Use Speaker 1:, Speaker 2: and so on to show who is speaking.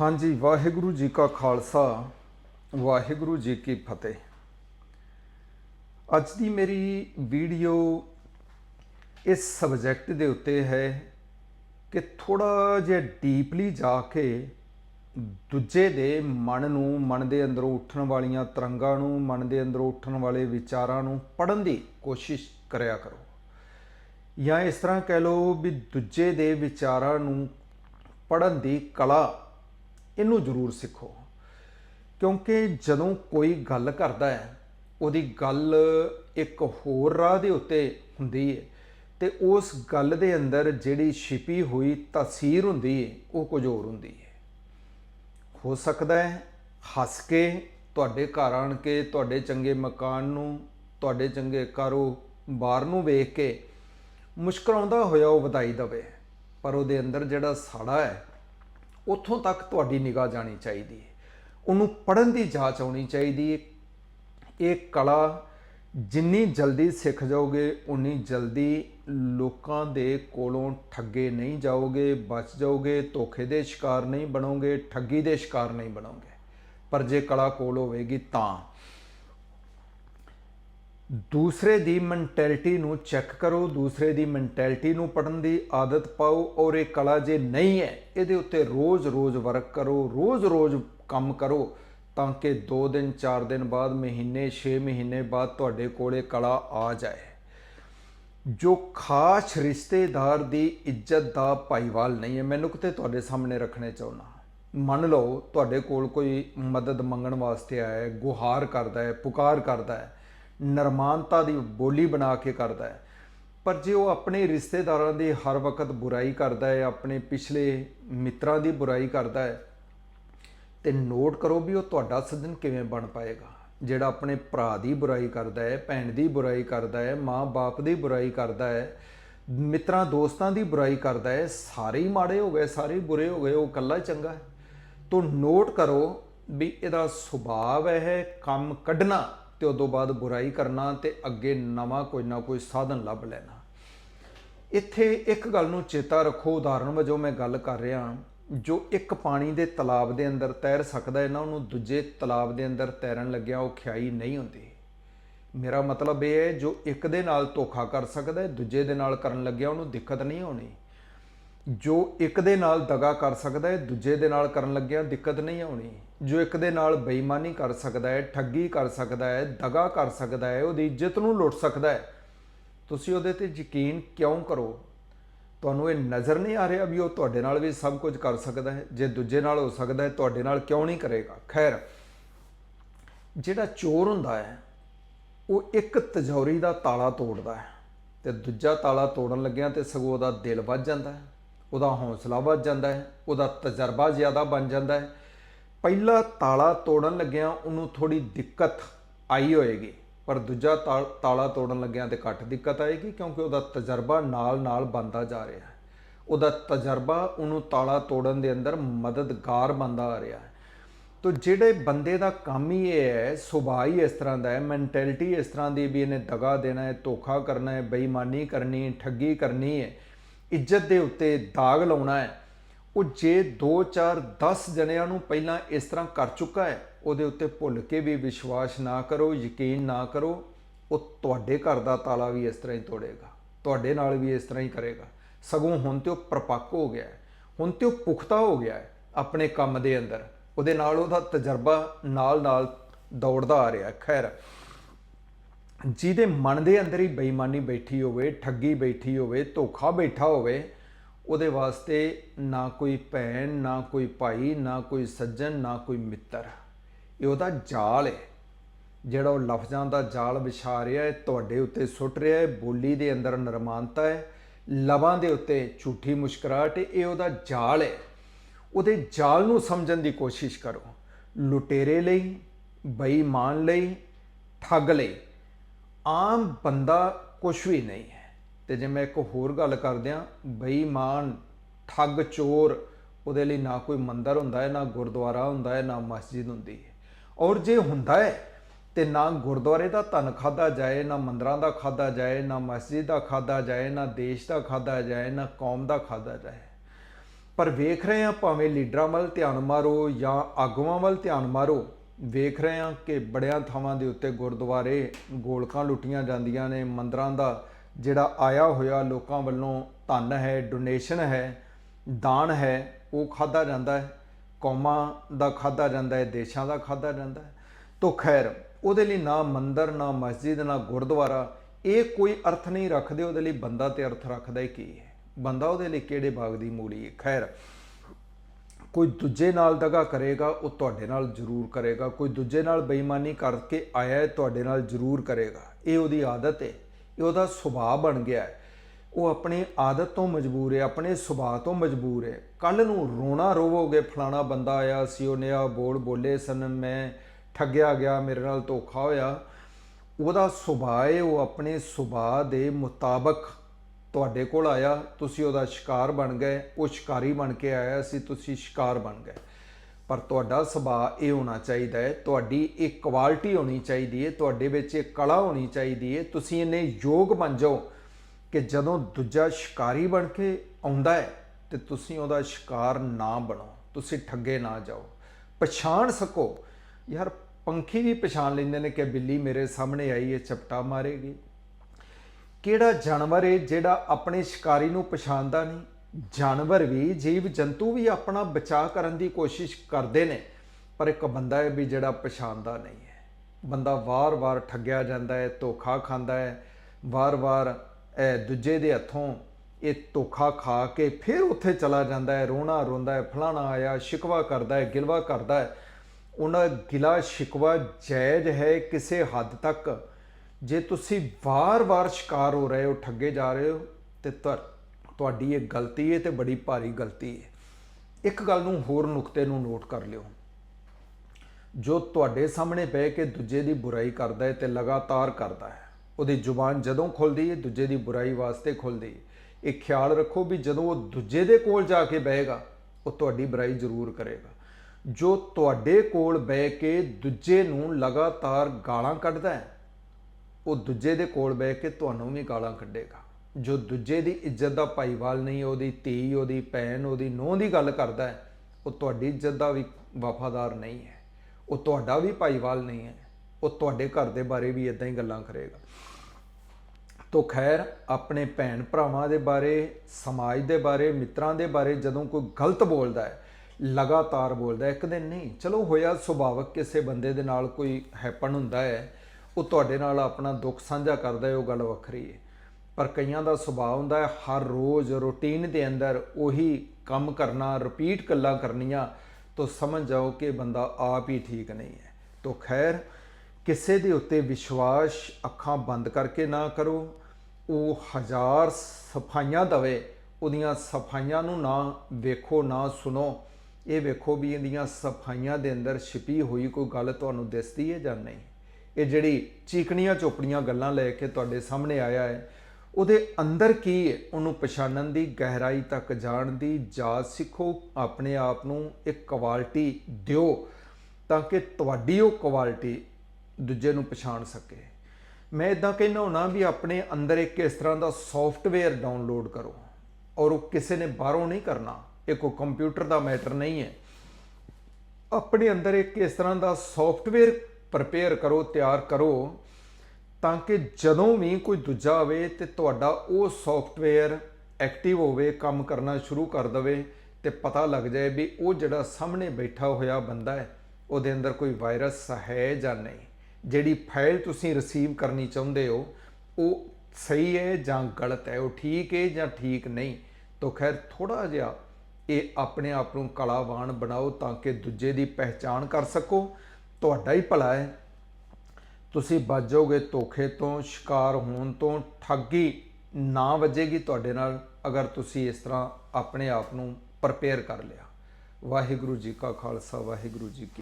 Speaker 1: ਹਾਂਜੀ, ਵਾਹਿਗੁਰੂ ਜੀ ਕਾ ਖਾਲਸਾ, ਵਾਹਿਗੁਰੂ ਜੀ ਕੀ ਫਤਿਹ। ਅੱਜ ਦੀ ਮੇਰੀ ਵੀਡੀਓ ਇਸ ਸਬਜੈਕਟ ਦੇ ਉੱਤੇ ਹੈ ਕਿ ਥੋੜਾ ਜਿਹਾ ਡੀਪਲੀ ਜਾ ਕੇ ਦੂਜੇ ਦੇ ਮਨ ਨੂੰ, ਮਨ ਦੇ ਅੰਦਰੋਂ ਉੱਠਣ ਵਾਲੀਆਂ ਤਰੰਗਾਂ ਨੂੰ, ਮਨ ਦੇ ਅੰਦਰੋਂ ਉੱਠਣ ਵਾਲੇ ਵਿਚਾਰਾਂ ਨੂੰ ਪੜਨ ਦੀ ਕੋਸ਼ਿਸ਼ ਕਰਿਆ ਕਰੋ। ਜਾਂ ਇਸ ਤਰ੍ਹਾਂ ਕਹਿ ਲਓ ਵੀ ਦੂਜੇ ਦੇ ਵਿਚਾਰਾਂ ਨੂੰ ਪੜਨ ਦੀ ਕਲਾ ਇਹਨੂੰ ਜ਼ਰੂਰ ਸਿੱਖੋ। ਕਿਉਂਕਿ ਜਦੋਂ ਕੋਈ ਗੱਲ ਕਰਦਾ ਹੈ, ਉਹਦੀ ਗੱਲ ਇੱਕ ਹੋਰ ਰਾਹ ਦੇ ਉੱਤੇ ਹੁੰਦੀ ਹੈ ਤੇ ਉਸ ਗੱਲ ਦੇ ਅੰਦਰ ਜਿਹੜੀ ਛਿਪੀ ਹੋਈ ਤਾਸੀਰ ਹੁੰਦੀ ਹੈ ਉਹ ਕੁਝ ਹੋਰ ਹੁੰਦੀ ਹੈ ਹੋ ਸਕਦਾ ਹੈ ਹੱਸ ਕੇ ਤੁਹਾਡੇ ਘਰ ਆਣ ਕੇ ਤੁਹਾਡੇ ਚੰਗੇ ਮਕਾਨ ਨੂੰ, ਤੁਹਾਡੇ ਚੰਗੇ ਕਾਰੋਬਾਰ ਨੂੰ ਵੇਖ ਕੇ ਮੁਸਕਰਾਉਂਦਾ ਹੋਇਆ ਉਹ ਵਧਾਈ ਦਵੇ। ਪਰ ਉਹਦੇ ਅੰਦਰ ਜਿਹੜਾ ਸਾੜਾ ਹੈ ਉੱਥੋਂ ਤੱਕ ਤੁਹਾਡੀ ਨਿਗਾਹ ਜਾਣੀ ਚਾਹੀਦੀ ਹੈ। ਉਹਨੂੰ ਪੜਨ ਦੀ ਜਾਂਚ ਆਉਣੀ ਚਾਹੀਦੀ ਹੈ। ਇਹ ਕਲਾ ਜਿੰਨੀ ਜਲਦੀ ਸਿੱਖ ਜਾਓਗੇ ਉਨੀ ਜਲਦੀ ਲੋਕਾਂ ਦੇ ਕੋਲੋਂ ਠੱਗੇ ਨਹੀਂ ਜਾਓਗੇ, ਬਚ ਜਾਓਗੇ, ਧੋਖੇ ਦੇ ਸ਼ਿਕਾਰ ਨਹੀਂ ਬਣੋਗੇ, ਠੱਗੀ ਦੇ ਸ਼ਿਕਾਰ ਨਹੀਂ ਬਣੋਗੇ। ਪਰ ਜੇ ਕਲਾ ਕੋਲ ਹੋਵੇਗੀ ਤਾਂ। ਦੂਸਰੇ ਦੀ ਮੈਂਟੈਲਿਟੀ ਨੂੰ ਚੈੱਕ ਕਰੋ, ਦੂਸਰੇ ਦੀ ਮੈਂਟੈਲਿਟੀ ਨੂੰ ਪੜਨ ਦੀ ਆਦਤ ਪਾਓ ਔਰ ਇਹ ਕਲਾ ਜੇ ਨਹੀਂ ਹੈ, ਇਹਦੇ ਉੱਤੇ ਰੋਜ਼-ਰੋਜ਼ ਵਰਕ ਕਰੋ, ਰੋਜ਼-ਰੋਜ਼ ਕੰਮ ਕਰੋ, ਤਾਂ ਕਿ 2 ਦਿਨ 4 ਦਿਨ ਬਾਅਦ, ਮਹੀਨੇ 6 ਮਹੀਨੇ ਬਾਅਦ ਤੁਹਾਡੇ ਕੋਲੇ ਕਲਾ ਆ ਜਾਏ। ਜੋ ਖਾਸ ਰਿਸ਼ਤੇਦਾਰ ਦੀ ਇੱਜ਼ਤ ਦਾ ਭਾਈਵਾਲ ਨਹੀਂ ਹੈ ਮੈਨੂੰ ਕਿਤੇ ਤੁਹਾਡੇ ਸਾਹਮਣੇ ਰੱਖਣੇ ਚਾਹੁੰਦਾ ਮੰਨ ਲਓ ਤੁਹਾਡੇ ਕੋਲ ਕੋਈ ਮਦਦ ਮੰਗਣ ਵਾਸਤੇ ਆਇਆ ਹੈ, ਗੁਹਾਰ ਕਰਦਾ ਹੈ, ਪੁਕਾਰ ਕਰਦਾ ਹੈ ਨਰਮਾਨਤਾ ਦੀ ਬੋਲੀ ਬਣਾ ਕੇ ਕਰਦਾ ਹੈ। ਪਰ ਜੇ ਉਹ ਆਪਣੇ ਰਿਸ਼ਤੇਦਾਰਾਂ ਦੀ ਹਰ ਵਕਤ ਬੁਰਾਈ ਕਰਦਾ ਹੈ, ਆਪਣੇ ਪਿਛਲੇ ਮਿੱਤਰਾਂ ਦੀ ਬੁਰਾਈ ਕਰਦਾ ਹੈ, ਤੇ ਨੋਟ ਕਰੋ ਵੀ ਉਹ ਤੁਹਾਡਾ ਸੱਜਣ ਕਿਵੇਂ ਬਣ ਪਾਏਗਾ। ਜਿਹੜਾ ਆਪਣੇ ਭਰਾ ਦੀ ਬੁਰਾਈ ਕਰਦਾ ਹੈ, ਭੈਣ ਦੀ ਬੁਰਾਈ ਕਰਦਾ ਹੈ, ਮਾਂ-ਬਾਪ ਦੀ ਬੁਰਾਈ ਕਰਦਾ ਹੈ, ਮਿੱਤਰਾਂ, ਦੋਸਤਾਂ ਦੀ ਬੁਰਾਈ ਕਰਦਾ ਹੈ, ਸਾਰੇ ਹੀ ਮਾੜੇ ਹੋ ਗਏ, ਸਾਰੇ ਹੀ ਬੁਰੇ ਹੋ ਗਏ, ਉਹ ਇਕੱਲਾ ਚੰਗਾ ਹੈ। ਤੋਂ ਨੋਟ ਕਰੋ ਵੀ ਇਹਦਾ ਸੁਭਾਅ ਹੈ ਕੰਮ ਕੱਢਣਾ। ਤੇ ਉਦੋਂ ਬਾਅਦ ਬੁਰਾਈ ਕਰਨਾ ਤੇ ਅੱਗੇ ਨਵਾਂ ਕੋਈ ਨਾ ਕੋਈ ਸਾਧਨ ਲੱਭ ਲੈਣਾ। ਇੱਥੇ ਇੱਕ ਗੱਲ ਨੂੰ ਚੇਤਾ ਰੱਖੋ। ਉਦਾਹਰਣ ਵਜੋਂ ਮੈਂ ਗੱਲ ਕਰ ਰਿਹਾ ਜੋ ਇੱਕ ਪਾਣੀ ਦੇ ਤਲਾਬ ਦੇ ਅੰਦਰ ਤੈਰ ਸਕਦਾ ਹੈ ਨਾ, ਉਹਨੂੰ ਦੂਜੇ ਤਲਾਬ ਦੇ ਅੰਦਰ ਤੈਰਨ ਲੱਗਿਆ, ਉਹ ਖਿਆਈ ਨਹੀਂ ਹੁੰਦੀ। ਮੇਰਾ ਮਤਲਬ ਇਹ ਹੈ, ਜੋ ਇੱਕ ਦੇ ਨਾਲ ਧੋਖਾ ਕਰ ਸਕਦਾ ਹੈ, ਦੂਜੇ ਦੇ ਨਾਲ ਕਰਨ ਲੱਗਿਆ, ਉਹਨੂੰ ਦਿੱਕਤ ਨਹੀਂ ਹੋਣੀ ਜੋ ਇੱਕ ਦੇ ਨਾਲ ਦਗਾ ਕਰ ਸਕਦਾ ਹੈ, ਦੂਜੇ ਦੇ ਨਾਲ ਕਰਨ ਲੱਗਿਆ ਦਿੱਕਤ ਨਹੀਂ ਆਉਣੀ। ਜੋ ਇੱਕ ਦੇ ਨਾਲ ਬੇਈਮਾਨੀ ਕਰ ਸਕਦਾ ਹੈ, ਠੱਗੀ ਕਰ ਸਕਦਾ ਹੈ, ਦਗਾ ਕਰ ਸਕਦਾ ਹੈ, ਉਹਦੀ ਇੱਜ਼ਤ ਨੂੰ ਲੁੱਟ ਸਕਦਾ ਹੈ, ਤੁਸੀਂ ਉਹਦੇ ਤੇ ਯਕੀਨ ਕਿਉਂ ਕਰੋ? ਤੁਹਾਨੂੰ ਇਹ ਨਜ਼ਰ ਨਹੀਂ ਆ ਰਿਹਾ ਵੀ ਉਹ ਤੁਹਾਡੇ ਨਾਲ ਵੀ ਸਭ ਕੁਝ ਕਰ ਸਕਦਾ ਹੈ? ਜੇ ਦੂਜੇ ਨਾਲ ਹੋ ਸਕਦਾ ਹੈ, ਤੁਹਾਡੇ ਨਾਲ ਕਿਉਂ ਨਹੀਂ ਕਰੇਗਾ? ਖੈਰ, ਜਿਹੜਾ ਚੋਰ ਹੁੰਦਾ ਹੈ, ਉਹ ਇੱਕ ਤਜੌਰੀ ਦਾ ਤਾਲਾ ਤੋੜਦਾ ਹੈ ਤੇ ਦੂਜਾ ਤਾਲਾ ਤੋੜਨ ਲੱਗਿਆ ਤੇ ਸਗੋਂ ਉਹਦਾ ਦਿਲ ਵੱਜ ਜਾਂਦਾ ਹੈ। ਉਹਦਾ ਹੌਸਲਾ ਵੱਧ ਜਾਂਦਾ ਹੈ, ਉਹਦਾ ਤਜਰਬਾ ਜ਼ਿਆਦਾ ਬਣ ਜਾਂਦਾ ਹੈ। ਪਹਿਲਾ ਤਾਲਾ ਤੋੜਨ ਲੱਗਿਆਂ ਉਹਨੂੰ ਥੋੜੀ ਦਿੱਕਤ ਆਈ ਹੋਏਗੀ, ਪਰ ਦੂਜਾ ਤਾਲਾ ਤੋੜਨ ਲੱਗਿਆਂ ਤੇ ਘੱਟ ਦਿੱਕਤ ਆਏਗੀ ਕਿਉਂਕਿ ਉਹਦਾ ਤਜਰਬਾ ਨਾਲ-ਨਾਲ ਬੰਦਾ ਜਾ ਰਿਹਾ ਹੈ। ਉਹਦਾ ਤਜਰਬਾ ਉਹਨੂੰ ਤਾਲਾ ਤੋੜਨ ਦੇ ਅੰਦਰ ਮਦਦਗਾਰ ਬੰਦਾ ਆ ਰਿਹਾ ਹੈ। ਤੋ ਜਿਹੜੇ ਬੰਦੇ ਦਾ ਕੰਮ ਹੀ ਇਹ ਹੈ, ਸੁਭਾਅ ਹੀ ਇਸ ਤਰ੍ਹਾਂ ਦਾ ਹੈ, ਮੈਂਟੈਲਿਟੀ ਇਸ ਤਰ੍ਹਾਂ ਦੀ ਵੀ ਇਹਨੇ ਦਗਾ ਦੇਣਾ ਹੈ, ਧੋਖਾ ਕਰਨਾ ਹੈ, ਬੇਈਮਾਨੀ ਕਰਨੀ ਠੱਗੀ ਕਰਨੀ ਹੈ ਇੱਜ਼ਤ ਦੇ ਉੱਤੇ ਦਾਗ ਲਾਉਣਾ ਹੈ। ਉਹ ਜੇ 2 4 10 ਜਣਿਆਂ ਨੂੰ ਪਹਿਲਾਂ ਇਸ ਤਰ੍ਹਾਂ ਕਰ ਚੁੱਕਾ ਹੈ, ਉਹਦੇ ਉੱਤੇ ਭੁੱਲ ਕੇ ਵੀ ਵਿਸ਼ਵਾਸ ਨਾ ਕਰੋ, ਯਕੀਨ ਨਾ ਕਰੋ, ਉਹ ਤੁਹਾਡੇ ਘਰ ਦਾ ਤਾਲਾ ਵੀ ਇਸ ਤਰ੍ਹਾਂ ਹੀ ਤੋੜੇਗਾ। ਤੁਹਾਡੇ ਨਾਲ ਵੀ ਇਸ ਤਰ੍ਹਾਂ ਹੀ ਕਰੇਗਾ। ਸਗੋਂ ਹੁਣ ਤੇ ਉਹ ਪ੍ਰਪੱਕ ਹੋ ਗਿਆ ਹੈ। ਹੁਣ ਤੇ ਉਹ ਪੁਖਤਾ ਹੋ ਗਿਆ ਹੈ ਆਪਣੇ ਕੰਮ ਦੇ ਅੰਦਰ। ਉਹਦੇ ਨਾਲ ਉਹਦਾ ਤਜਰਬਾ ਨਾਲ-ਨਾਲ ਦੌੜਦਾ ਆ ਰਿਹਾ ਖੈਰ ਜਿਹਦੇ ਮਨ ਦੇ ਅੰਦਰ ਹੀ ਬੇਈਮਾਨੀ ਬੈਠੀ ਹੋਵੇ, ਠੱਗੀ ਬੈਠੀ ਹੋਵੇ, ਧੋਖਾ ਬੈਠਾ ਹੋਵੇ, ਉਹਦੇ ਵਾਸਤੇ ਨਾ ਕੋਈ ਭੈਣ, ਨਾ ਕੋਈ ਭਾਈ, ਨਾ ਕੋਈ ਸੱਜਣ, ਨਾ ਕੋਈ ਮਿੱਤਰ। ਇਹ ਉਹਦਾ ਜਾਲ ਹੈ ਜਿਹੜਾ ਉਹ ਲਫ਼ਜ਼ਾਂ ਦਾ ਜਾਲ ਵਿਛਾ ਰਿਹਾ ਹੈ ਤੁਹਾਡੇ ਉੱਤੇ ਸੁੱਟ ਰਿਹਾ ਹੈ ਬੋਲੀ ਦੇ ਅੰਦਰ ਨਰਮਾਨਤਾ ਹੈ ਲਬਾਂ ਦੇ ਉੱਤੇ ਝੂਠੀ ਮੁਸਕਰਾਹਟ ਇਹ ਉਹਦਾ ਜਾਲ ਹੈ ਉਹਦੇ ਜਾਲ ਨੂੰ ਸਮਝਣ ਦੀ ਕੋਸ਼ਿਸ਼ ਕਰੋ। ਲੁਟੇਰੇ ਲਈ, ਬੇਈਮਾਨ ਲਈ, ਠੱਗ ਲਈ। ਆਮ ਬੰਦਾ ਕੁਝ ਵੀ ਨਹੀਂ ਹੈ। ਤੇ ਜੇ ਮੈਂ ਇੱਕ ਹੋਰ ਗੱਲ ਕਰਦਿਆਂ, ਬੇਈਮਾਨ, ਠੱਗ ਚੋਰ, ਉਹਦੇ ਲਈ ਨਾ ਕੋਈ ਮੰਦਰ ਹੁੰਦਾ ਹੈ, ਨਾ ਗੁਰਦੁਆਰਾ ਹੁੰਦਾ ਹੈ, ਨਾ ਮਸਜਿਦ ਹੁੰਦੀ ਹੈ। ਔਰ ਜੇ ਹੁੰਦਾ ਹੈ, ਤੇ ਨਾ ਗੁਰਦੁਆਰੇ ਦਾ ਧਨ ਖਾਦਾ ਜਾਏ, ਨਾ ਮੰਦਰਾਂ ਦਾ ਖਾਦਾ ਜਾਏ, ਨਾ ਮਸਜਿਦ ਦਾ ਖਾਦਾ ਜਾਏ, ਨਾ ਦੇਸ਼ ਦਾ ਖਾਦਾ ਜਾਏ, ਨਾ ਕੌਮ ਦਾ ਖਾਦਾ ਜਾਏ। ਪਰ ਵੇਖ ਰਹੇ ਹਾਂ, ਭਾਵੇਂ ਲੀਡਰਾਂ ਵੱਲ ਧਿਆਨ ਮਾਰੋ ਜਾਂ ਆਗੂਆਂ ਵੱਲ ਧਿਆਨ ਮਾਰੋ ਵੇਖ ਰਹੇ ਹਾਂ ਕਿ ਬੜਿਆਂ ਥਾਵਾਂ ਦੇ ਉੱਤੇ ਗੁਰਦੁਆਰੇ ਗੋਲਕਾਂ ਲੁੱਟੀਆਂ ਜਾਂਦੀਆਂ ਨੇ। ਮੰਦਰਾਂ ਦਾ ਜਿਹੜਾ ਆਇਆ ਹੋਇਆ ਲੋਕਾਂ ਵੱਲੋਂ ਧਨ ਹੈ ਡੋਨੇਸ਼ਨ ਹੈ, ਦਾਨ ਹੈ, ਉਹ ਖਾਦਾ ਜਾਂਦਾ ਹੈ। ਕੌਮਾਂ ਦਾ ਖਾਦਾ ਜਾਂਦਾ ਹੈ, ਦੇਸ਼ਾਂ ਦਾ ਖਾਦਾ ਜਾਂਦਾ ਹੈ। ਤੋ ਖੈਰ, ਉਹਦੇ ਲਈ ਨਾ ਮੰਦਰ, ਨਾ ਮਸਜਿਦ, ਨਾ ਗੁਰਦੁਆਰਾ, ਇਹ ਕੋਈ ਅਰਥ ਨਹੀਂ ਰੱਖਦੇ। ਉਹਦੇ ਲਈ ਬੰਦਾ ਤੇ ਅਰਥ ਰੱਖਦਾ ਹੀ ਕੀ ਹੈ? ਬੰਦਾ ਉਹਦੇ ਲਈ ਕਿਹੜੇ ਬਾਗ ਦੀ ਮੂਲੀ ਹੈ? ਖੈਰ ਕੋਈ ਦੂਜੇ ਨਾਲ ਦਗਾ ਕਰੇਗਾ, ਉਹ ਤੁਹਾਡੇ ਨਾਲ ਜ਼ਰੂਰ ਕਰੇਗਾ। ਕੋਈ ਦੂਜੇ ਨਾਲ ਬੇਈਮਾਨੀ ਕਰਕੇ ਆਇਆ ਹੈ, ਤੁਹਾਡੇ ਨਾਲ ਜ਼ਰੂਰ ਕਰੇਗਾ। ਇਹ ਉਹਦੀ ਆਦਤ ਹੈ। ਇਹ ਉਹਦਾ ਸੁਭਾਅ ਬਣ ਗਿਆ ਹੈ। ਉਹ ਆਪਣੀ ਆਦਤ ਤੋਂ ਮਜਬੂਰ ਹੈ, ਆਪਣੇ ਸੁਭਾਅ ਤੋਂ ਮਜਬੂਰ ਹੈ। ਕੱਲ ਨੂੰ ਰੋਣਾ ਰੋਵੋਗੇ, ਫਲਾਣਾ ਬੰਦਾ ਆਇਆ ਸੀ ਉਹਨੇ ਆ ਬੋਲ ਬੋਲੇ ਸਨ, ਮੈਂ ਠੱਗਿਆ ਗਿਆ, ਮੇਰੇ ਨਾਲ ਧੋਖਾ ਹੋਇਆ। ਉਹਦਾ ਸੁਭਾਅ ਹੈ, ਉਹ ਆਪਣੇ ਸੁਭਾਅ ਦੇ ਮੁਤਾਬਕ ਤੁਹਾਡੇ ਕੋਲ ਆਇਆ, ਤੁਸੀਂ ਉਹਦਾ ਸ਼ਿਕਾਰ ਬਣ ਗਏ, ਉਹ ਸ਼ਿਕਾਰੀ ਬਣ ਕੇ ਆਇਆ ਸੀ, ਤੁਸੀਂ ਸ਼ਿਕਾਰ ਬਣ ਗਏ। ਪਰ ਤੁਹਾਡਾ ਸੁਭਾਅ ਇਹ ਹੋਣਾ ਚਾਹੀਦਾ ਹੈ, ਤੁਹਾਡੀ ਇੱਕ ਕੁਆਲਿਟੀ ਹੋਣੀ ਚਾਹੀਦੀ ਹੈ, ਤੁਹਾਡੇ ਵਿੱਚ ਇੱਕ ਕਲਾ ਹੋਣੀ ਚਾਹੀਦੀ ਹੈ, ਤੁਸੀਂ ਇੰਨੇ ਯੋਗ ਬਣ ਜਾਓ ਕਿ ਜਦੋਂ ਦੂਜਾ ਸ਼ਿਕਾਰੀ ਬਣ ਕੇ ਆਉਂਦਾ ਹੈ ਤੇ ਤੁਸੀਂ ਉਹਦਾ ਸ਼ਿਕਾਰ ਨਾ ਬਣੋ, ਤੁਸੀਂ ਠੱਗੇ ਨਾ ਜਾਓ। ਪਛਾਣ ਸਕੋ। ਯਾਰ, ਪੰਖੀ ਵੀ ਪਛਾਣ ਲੈਂਦੇ ਨੇ ਕਿ ਬਿੱਲੀ ਮੇਰੇ ਸਾਹਮਣੇ ਆਈ ਹੈ, ਚਪਟਾ ਮਾਰੇਗੀ। ਕਿਹੜਾ ਜਾਨਵਰ ਹੈ ਜਿਹੜਾ ਆਪਣੇ ਸ਼ਿਕਾਰੀ ਨੂੰ ਪਛਾਣਦਾ ਨਹੀਂ? ਜਾਨਵਰ ਵੀ ਜੀਵ ਜੰਤੂ ਵੀ ਆਪਣਾ ਬਚਾਅ ਕਰਨ ਦੀ ਕੋਸ਼ਿਸ਼ ਕਰਦੇ ਨੇ, ਪਰ ਇੱਕ ਬੰਦਾ ਹੈ ਵੀ ਜਿਹੜਾ ਪਛਾਣਦਾ ਨਹੀਂ ਹੈ। ਬੰਦਾ ਵਾਰ-ਵਾਰ ਠੱਗਿਆ ਜਾਂਦਾ ਹੈ, ਧੋਖਾ ਖਾਂਦਾ ਹੈ, ਵਾਰ-ਵਾਰ ਇਹ ਦੂਜੇ ਦੇ ਹੱਥੋਂ ਇਹ ਧੋਖਾ ਖਾ ਕੇ ਫਿਰ ਉੱਥੇ ਚਲਾ ਜਾਂਦਾ ਹੈ, ਰੋਣਾ ਰੋਂਦਾ ਹੈ, ਫਲਾਣਾ ਆਇਆ, ਸ਼ਿਕਵਾ ਕਰਦਾ ਹੈ, ਗਿਲਵਾ ਕਰਦਾ ਹੈ। ਉਹਨਾਂ ਗਿਲਾ ਸ਼ਿਕਵਾ ਜਾਇਜ਼ ਹੈ ਕਿਸੇ ਹੱਦ ਤੱਕ। ਜੇ ਤੁਸੀਂ ਵਾਰ-ਵਾਰ ਸ਼ਿਕਾਰ ਹੋ ਰਹੇ ਹੋ, ਠੱਗੇ ਜਾ ਰਹੇ ਹੋ, ਤੇ ਤੁਹਾਡੀ ਇਹ ਗਲਤੀ ਹੈ ਤੇ ਬੜੀ ਭਾਰੀ ਗਲਤੀ ਹੈ। ਇੱਕ ਗੱਲ ਨੂੰ ਹੋਰ ਨੁਕਤੇ ਨੂੰ ਨੋਟ ਕਰ ਲਿਓ। ਜੋ ਤੁਹਾਡੇ ਸਾਹਮਣੇ ਬਹਿ ਕੇ ਦੂਜੇ ਦੀ ਬੁਰਾਈ ਕਰਦਾ ਹੈ ਤੇ ਲਗਾਤਾਰ ਕਰਦਾ ਹੈ, ਉਹਦੀ ਜ਼ੁਬਾਨ ਜਦੋਂ ਖੁੱਲਦੀ ਹੈ, ਦੂਜੇ ਦੀ ਬੁਰਾਈ ਵਾਸਤੇ ਖੁੱਲਦੀ ਹੈ। ਇਹ ਖਿਆਲ ਰੱਖੋ ਵੀ ਜਦੋਂ ਉਹ ਦੂਜੇ ਦੇ ਕੋਲ ਜਾ ਕੇ ਬਹੇਗਾ, ਉਹ ਤੁਹਾਡੀ ਬੁਰਾਈ ਜ਼ਰੂਰ ਕਰੇਗਾ। ਜੋ ਤੁਹਾਡੇ ਕੋਲ ਬਹਿ ਕੇ ਦੂਜੇ ਨੂੰ ਲਗਾਤਾਰ ਗਾਲਾਂ ਕੱਢਦਾ ਹੈ ਉਹ ਦੂਜੇ ਦੇ ਕੋਲ ਬਹਿ ਕੇ ਤੁਹਾਨੂੰ ਵੀ ਗਾਲਾਂ ਕੱਢੇਗਾ। ਜੋ ਦੂਜੇ ਦੀ ਇੱਜ਼ਤ ਦਾ ਭਾਈਵਾਲ ਨਹੀਂ, ਉਹਦੀ ਧੀ, ਉਹਦੀ ਭੈਣ, ਉਹਦੀ ਨੂੰਹ ਦੀ ਗੱਲ ਕਰਦਾ ਹੈ, ਉਹ ਤੁਹਾਡੀ ਇੱਜ਼ਤ ਦਾ ਵੀ ਵਫਾਦਾਰ ਨਹੀਂ ਹੈ। ਉਹ ਤੁਹਾਡਾ ਵੀ ਭਾਈਵਾਲ ਨਹੀਂ ਹੈ, ਉਹ ਤੁਹਾਡੇ ਘਰ ਦੇ ਬਾਰੇ ਵੀ ਇਦਾਂ ਹੀ ਗੱਲਾਂ ਕਰੇਗਾ। ਤੋ ਖੈਰ, ਆਪਣੇ ਭੈਣ ਭਰਾਵਾਂ ਦੇ ਬਾਰੇ, ਸਮਾਜ ਦੇ ਬਾਰੇ, ਮਿੱਤਰਾਂ ਦੇ ਬਾਰੇ ਜਦੋਂ ਕੋਈ ਗਲਤ ਬੋਲਦਾ ਹੈ, ਲਗਾਤਾਰ ਬੋਲਦਾ ਹੈ, ਇੱਕ ਦਿਨ ਨਹੀਂ, ਚਲੋ ਹੋਇਆ ਸੁਭਾਵਕ ਕਿਸੇ ਬੰਦੇ ਦੇ ਨਾਲ ਕੋਈ ਹੈਪਨ ਹੁੰਦਾ ਹੈ ਉਹ ਤੁਹਾਡੇ ਨਾਲ ਆਪਣਾ ਦੁੱਖ ਸਾਂਝਾ ਕਰਦਾ ਹੈ, ਉਹ ਗੱਲ ਵੱਖਰੀ ਹੈ। ਪਰ ਕਈਆਂ ਦਾ ਸੁਭਾਅ ਹੁੰਦਾ ਹੈ, ਹਰ ਰੋਜ਼ ਰੂਟੀਨ ਦੇ ਅੰਦਰ ਉਹੀ ਕੰਮ ਕਰਨਾ ਰਿਪੀਟ ਗੱਲਾਂ ਕਰਨੀਆਂ ਤੋਂ ਸਮਝ ਜਾਓ ਕਿ ਬੰਦਾ ਆਪ ਹੀ ਠੀਕ ਨਹੀਂ ਹੈ। ਤੋ ਖੈਰ, ਕਿਸੇ ਦੇ ਉੱਤੇ ਵਿਸ਼ਵਾਸ ਅੱਖਾਂ ਬੰਦ ਕਰਕੇ ਨਾ ਕਰੋ। ਉਹ ਹਜ਼ਾਰ ਸਫਾਈਆਂ ਦਵੇ, ਉਹਦੀਆਂ ਸਫਾਈਆਂ ਨੂੰ ਨਾ ਵੇਖੋ, ਨਾ ਸੁਣੋ। ਇਹ ਵੇਖੋ ਵੀ ਇਹਦੀਆਂ ਸਫਾਈਆਂ ਦੇ ਅੰਦਰ ਛਿਪੀ ਹੋਈ ਕੋਈ ਗੱਲ ਤੁਹਾਨੂੰ ਦਿਸਦੀ ਹੈ ਜਾਂ ਨਹੀਂ। ਇਹ ਜਿਹੜੀ ਚੀਕਣੀਆਂ ਚੋਪੜੀਆਂ ਗੱਲਾਂ ਲੈ ਕੇ ਤੁਹਾਡੇ ਸਾਹਮਣੇ ਆਇਆ ਹੈ, ਉਹਦੇ ਅੰਦਰ ਕੀ ਹੈ? ਉਹਨੂੰ ਪਛਾਣਨ ਦੀ, ਗਹਿਰਾਈ ਤੱਕ ਜਾਣ ਦੀ ਜਾਚ ਸਿੱਖੋ, ਆਪਣੇ ਆਪ ਨੂੰ ਇੱਕ ਕੁਆਲਿਟੀ ਦਿਓ ਤਾਂ ਕਿ ਤੁਹਾਡੀ ਉਹ ਕੁਆਲਿਟੀ ਦੂਜੇ ਨੂੰ ਪਛਾਣ ਸਕੇ। ਮੈਂ ਇਦਾਂ ਕਹਿੰਦਾ ਹੁਣਾ ਵੀ ਆਪਣੇ ਅੰਦਰ ਇੱਕ ਇਸ ਤਰ੍ਹਾਂ ਦਾ ਸੌਫਟਵੇਅਰ ਡਾਊਨਲੋਡ ਕਰੋ, ਔਰ ਉਹ ਕਿਸੇ ਨੇ ਬਾਹਰੋਂ ਨਹੀਂ ਕਰਨਾ। ਇਹ ਕੋਈ ਕੰਪਿਊਟਰ ਦਾ ਮੈਟਰ ਨਹੀਂ ਹੈ। ਆਪਣੇ ਅੰਦਰ ਇੱਕ ਇਸ ਤਰ੍ਹਾਂ ਦਾ ਸੌਫਟਵੇਅਰ ਪ੍ਰਪੇਅਰ ਕਰੋ, ਤਿਆਰ ਕਰੋ, ਤਾਂ ਕਿ ਜਦੋਂ ਵੀ ਕੋਈ ਦੂਜਾ ਆਵੇ ਤੇ ਤੁਹਾਡਾ ਉਹ ਸੌਫਟਵੇਅਰ ਐਕਟਿਵ ਹੋਵੇ, ਕੰਮ ਕਰਨਾ ਸ਼ੁਰੂ ਕਰ ਦਵੇ ਤੇ ਪਤਾ ਲੱਗ ਜਾਏ ਵੀ ਉਹ ਜਿਹੜਾ ਸਾਹਮਣੇ ਬੈਠਾ ਹੋਇਆ ਬੰਦਾ ਹੈ, ਉਹਦੇ ਅੰਦਰ ਕੋਈ ਵਾਇਰਸ ਹੈ ਜਾਂ ਨਹੀਂ। ਜਿਹੜੀ ਫਾਈਲ ਤੁਸੀਂ ਰਿਸੀਵ ਕਰਨੀ ਚਾਹੁੰਦੇ ਹੋ, ਉਹ ਸਹੀ ਹੈ ਜਾਂ ਗਲਤ ਹੈ, ਉਹ ਠੀਕ ਹੈ ਜਾਂ ਠੀਕ ਨਹੀਂ, ਤਾਂ ਖੈਰ ਥੋੜਾ ਜਿਹਾ ਇਹ ਆਪਣੇ ਆਪ ਨੂੰ ਕਲਾਵਾਨ ਬਣਾਓ ਤਾਂ ਕਿ ਦੂਜੇ ਦੀ ਪਹਿਚਾਣ ਕਰ ਸਕੋ ਤੁਹਾਡਾ ਹੀ ਭਲਾ ਹੈ। ਤੁਸੀਂ ਬਚ ਧੋਖੇ ਤੋਂ, ਸ਼ਿਕਾਰ ਹੋਣ ਤੋਂ, ਠੱਗੀ ਨਾ ਵੱਜੇਗੀ ਤੁਹਾਡੇ ਨਾਲ, ਅਗਰ ਤੁਸੀਂ ਇਸ ਤਰ੍ਹਾਂ ਆਪਣੇ ਆਪ ਨੂੰ ਪ੍ਰਪੇਅਰ ਕਰ ਲਿਆ। ਵਾਹਿਗੁਰੂ ਜੀ ਕਾ ਖਾਲਸਾ, ਵਾਹਿਗੁਰੂ ਜੀ ਕੀ